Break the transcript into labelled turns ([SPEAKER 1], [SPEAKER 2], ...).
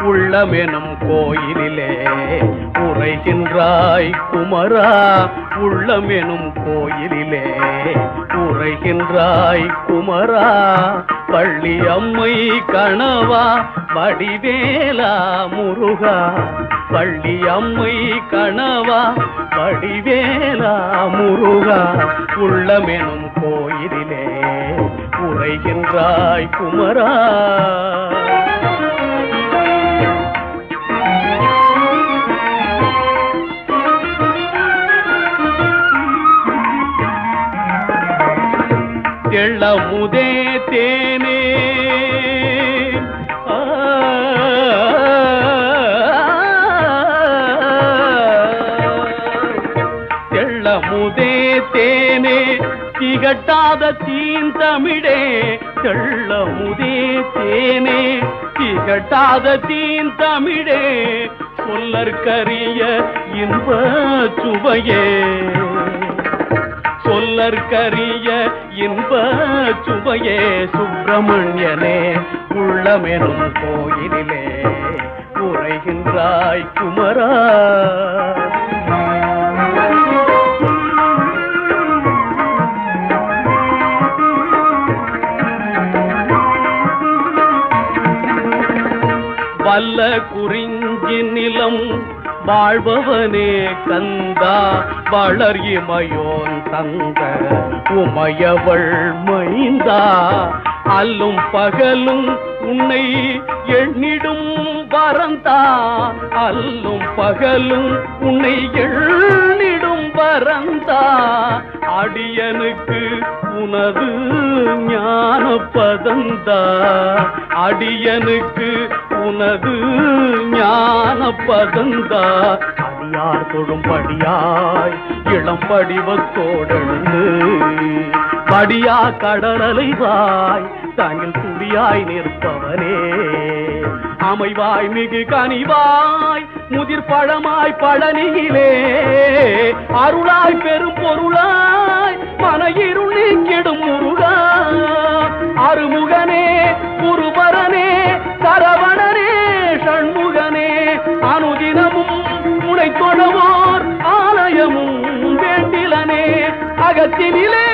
[SPEAKER 1] உள்ளமெனும் கோயிலிலே உரைகின்றாய் குமரா உள்ளமெனும் கோயிலிலே உரைகின்றாய் குமரா. பள்ளி அம்மை கணவா வடிவேலா முருகா. பள்ளி அம்மை கணவா வடிவேலா முருகா. உள்ளமெனும் கோயிலிலே உரைகின்றாய் குமரா. தெள்ளமுதே தேனே. ஆ, தெள்ளமுதே தேனே திகட்டாத தீந்தமிழே தெள்ளமுதே தேனே திகட்டாத தீந்தமிழே சொல்லற்கரிய இன்ப சுவையே. சொல்லற்கரிய இன்ப சுவையே சுப்பிரமணியனே உள்ளமெனும் கோயிலிலே உரைகின்றாய் குமரா. வல்ல குறிஞ்சி நிலம் வாழ்பவனே கந்தா வளர் இமையோன் தந்த உமையவள் மைந்தா. அல்லும் பகலும் உன்னை எண்ணிடும் வரந்தா. அல்லும் பகலும் உன்னை எண்ணிடும் வரந்தா. அடியனுக்கு உனது ஞான பதந்தா அடியனுக்கு உனது ஞான பதந்தா அடியார் தொழும்படியாய் இளம் படிவத்தோடெழுந்து படியா கடலலைவாய் தாங்கள் துடியாய் நிற்பவனே. அமைவாய் மிகு கனிவாய் முதிர் பழமாய் பழனியிலே அருளாய் பெரும் பொருளாய் மன இருள் நீக்கிடும் முருகா Latinile